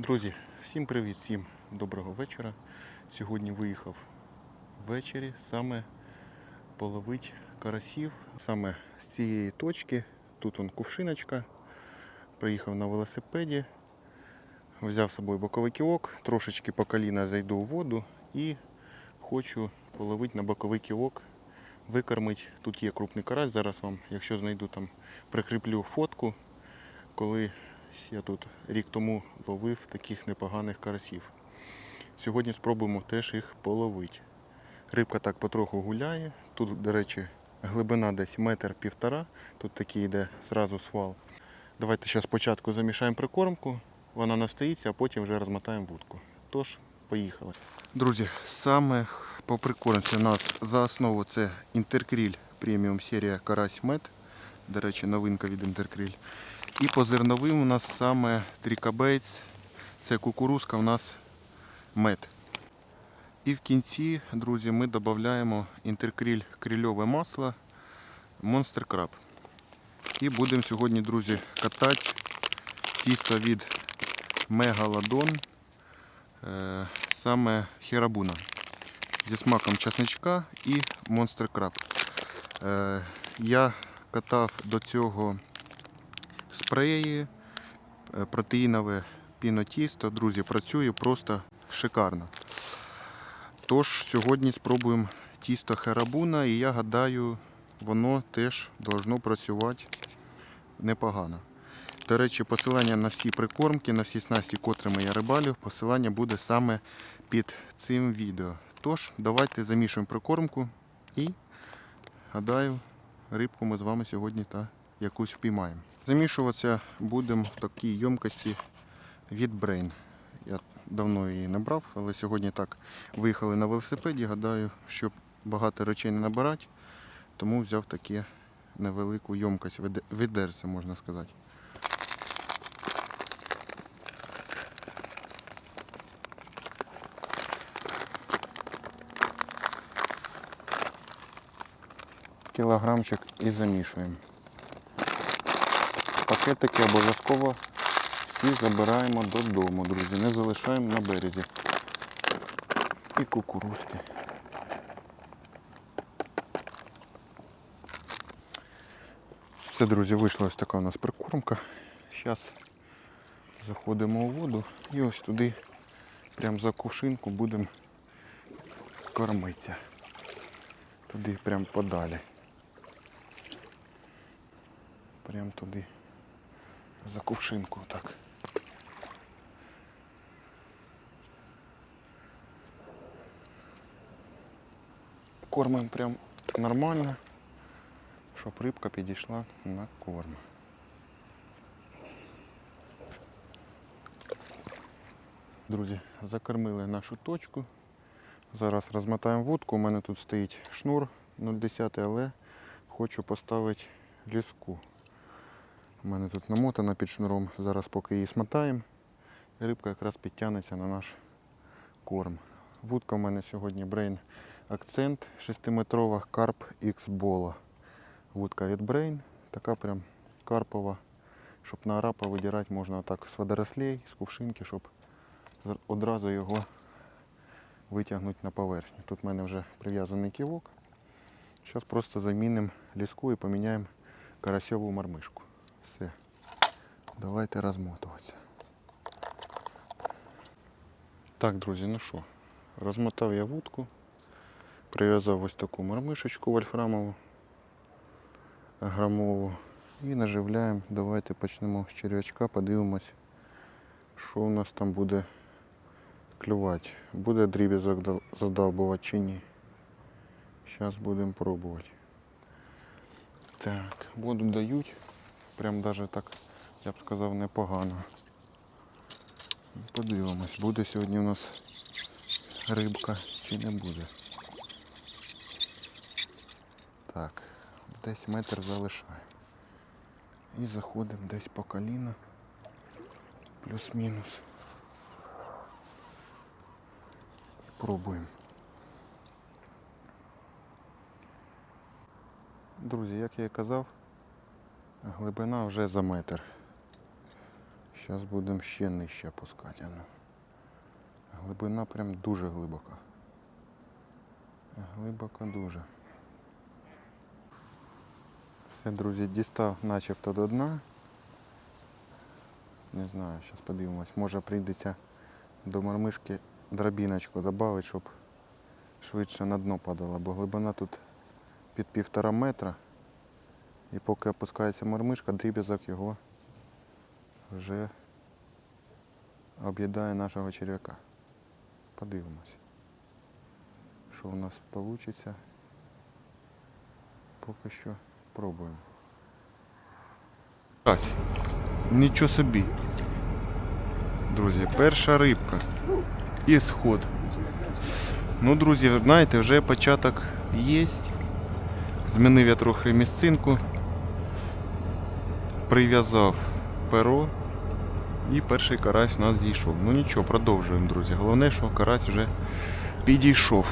Друзі, всім привіт, всім доброго вечора. Сьогодні виїхав ввечері саме половить карасів. Саме з цієї точки. Тут он кувшиночка. Приїхав на велосипеді. Взяв з собою боковий кілок, трошечки по коліна зайду у воду і хочу половити на боковий кілок, викормити. Тут є крупний карась. Зараз вам, якщо знайду там, прикріплю фотку, коли я тут рік тому ловив таких непоганих карасів. Сьогодні спробуємо теж їх половити. Рибка так потроху гуляє. Тут, до речі, глибина десь метр півтора. Тут такий йде зразу свал. Давайте зараз спочатку замішаємо прикормку, вона настоїться, а потім вже розмотаємо вудку. Тож, поїхали. Друзі, саме по прикормці у нас за основу це інтеркріль преміум серія Карась Мед. До речі, новинка від інтеркріль. І по зерновим у нас саме трікабейц, це кукурузка у нас мед. І в кінці, друзі, ми додаємо інтеркріль крильове масло Monster Crab. І будемо сьогодні, друзі, катати тісто від Мегаладон, е, саме херабуна зі смаком часничка і Monster Crab. Е, я катав до цього спреї, е, протеїнове пінотісто. Друзі, працює просто шикарно. Тож сьогодні спробуємо тісто херабуна і я гадаю, воно теж должно працювати непогано. До речі, посилання на всі прикормки, на всі снасті, котрими я рибалю, посилання буде саме під цим відео. Тож, давайте замішуємо прикормку і гадаю, рибку ми з вами сьогодні та якусь впіймаємо. Замішуватися будемо в такій ємкості від Brain. Я давно її не брав, але сьогодні так виїхали на велосипеді. Гадаю, щоб багато речей не набирати, тому взяв таке невелику ємкость, відерце, можна сказати. Кілограмчик і замішуємо. Пакетики обов'язково всі забираємо додому, друзі. Не залишаємо на березі. І кукурузки. Все, друзі, вийшла ось така у нас прикормка. Зараз заходимо у воду і ось туди, прямо за кувшинку, будемо кормитися. Туди прямо подалі. Прямо туди. За кувшинку так. Кормимо прям нормально, щоб рибка підійшла на корм. Друзі, закормили нашу точку. Зараз розмотаємо вудку. У мене тут стоїть шнур 0,10, але хочу поставити ліску. У мене тут намотана під шнуром. Зараз поки її смотаємо, рибка якраз підтягнеться на наш корм. Вудка у мене сьогодні Brain Акцент 6-метрова карп X Bola. Вудка від Brain, така прям карпова, щоб на арапа видирати можна так з водорослей, з кувшинки, щоб одразу його витягнути на поверхню. Тут в мене вже прив'язаний ківок. Зараз просто замінимо ліску і поміняємо карасьову мармишку. Все. Давайте розмотуватися. Так, друзі, ну що, розмотав я вудку, прив'язав ось таку мармишечку вольфрамову грамову і наживляємо. Давайте почнемо з черв'ячка, подивимось, що у нас там буде клювати. Буде дріб'язок дал- задалбувати чи ні. Зараз будемо пробувати. Так, воду дають. Прям даже так, я б сказав, непогано. Подивимось, буде сьогодні у нас рибка чи не буде. Так, десь метр залишаємо. І заходимо десь по коліна. Плюс-мінус. І пробуємо. Друзі, як я і казав, глибина вже за метр. Зараз будемо ще нижче опускати. Глибина прям дуже глибока. Глибоко дуже. Все, друзі, дістав начебто до дна. Не знаю, зараз подивимось. Може прийдеться до мармишки дробіночку додати, щоб швидше на дно падало, бо глибина тут під півтора метра. І поки опускається мармишка, дріб'язок його вже об'їдає нашого черв'яка. Подивимось, що у нас вийде. Поки що пробуємо. Нічого собі. Друзі, перша рибка. І сход. Ну, друзі, знаєте, вже початок є. Змінив я трохи місцинку. Прив'язав перо. І перший карась у нас зійшов. Ну нічого, продовжуємо, друзі. Головне, що карась вже підійшов.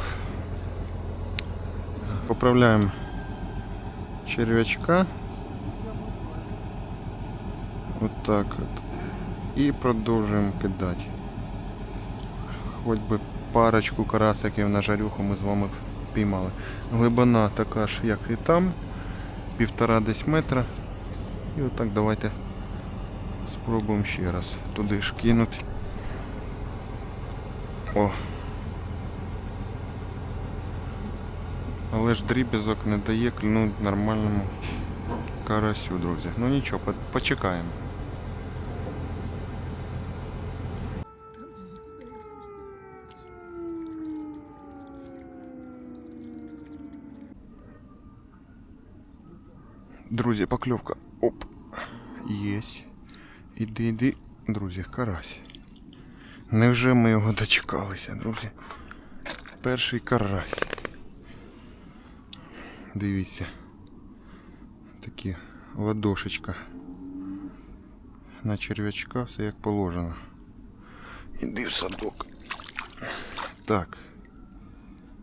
Поправляємо черв'ячка. От так от. І продовжуємо кидати. Хоч би парочку карасиків на жарюху ми з вами впіймали. Глибина така ж, як і там, півтора десь метра. І отак давайте спробуємо ще раз туди ж кинути. О. Але ж дріб'язок не дає клюнути нормальному карасю, друзі. Ну нічого, почекаємо. Друзі, покльовка. Оп. Єсть. Іди, іди, друзі, карась. Невже ми його дочекалися, друзі? Перший карась. Дивіться. Такі ладошечка. На черв'ячка все як положено. Іди в садок. Так.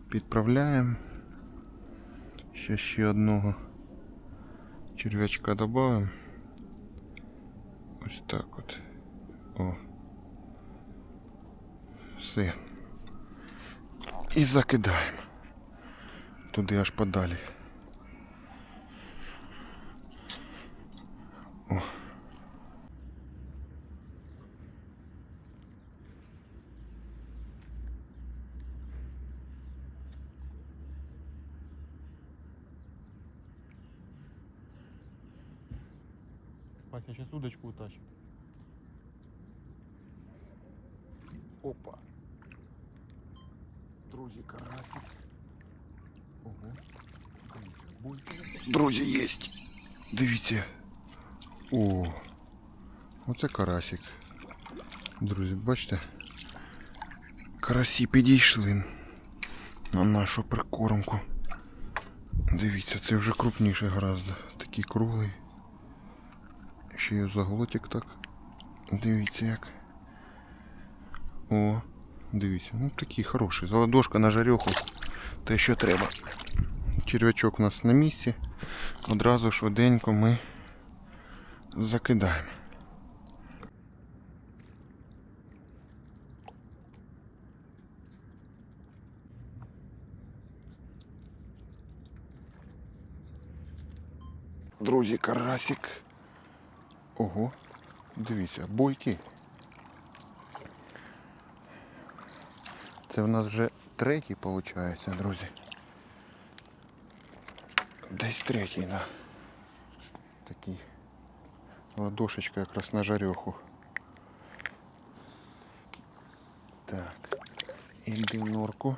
Підправляємо. Ще ще одного черв'ячка додаємо. Ось так от. О. Все. І закидаємо. Туди аж подалі. О. Вася сейчас удочку утащит. Опа. Друзі, карасик. Ого. Друзі, єсть. Дивіться. О. Оце карасик. Друзі, бачите? Карасі підійшли на нашу прикормку. Дивіться, це вже крупніший гораздо. Такий круглий. Ще й заглотик так. Дивіться як. О, дивіться, ну такий хороший. Заладошка на жарьоху. Те, що треба. Черв'ячок у нас на місці. Одразу швиденько ми закидаємо. Друзі, карасик. Ого, дивіться, бойки. Це в нас вже третій виходить, друзі. Десь третій, да. Такий. Ладошечка якраз на жарьоху. Так. Іди норку.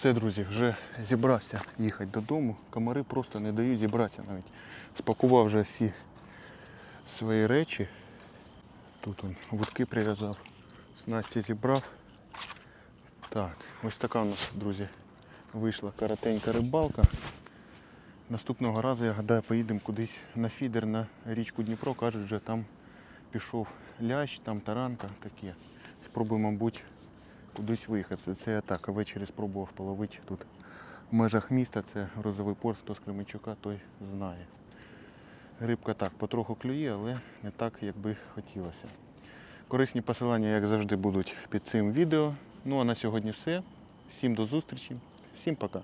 Все, друзі, вже зібрався їхати додому. Комари просто не дають зібратися навіть. Спакував вже всі свої речі. Тут он вудки прив'язав, снасті зібрав. Так, ось така у нас, друзі, вийшла коротенька рибалка. Наступного разу, я гадаю, поїдемо кудись на фідер на річку Дніпро. Кажуть, вже там пішов лящ, там таранка таке. Спробуємо, мабуть, кудись виїхати. Це я так ввечері спробував половити тут в межах міста. Це розовий порт, хто з Кременчука, той знає. Рибка так потроху клює, але не так, як би хотілося. Корисні посилання, як завжди, будуть під цим відео. Ну а на сьогодні все. Всім до зустрічі, всім пока.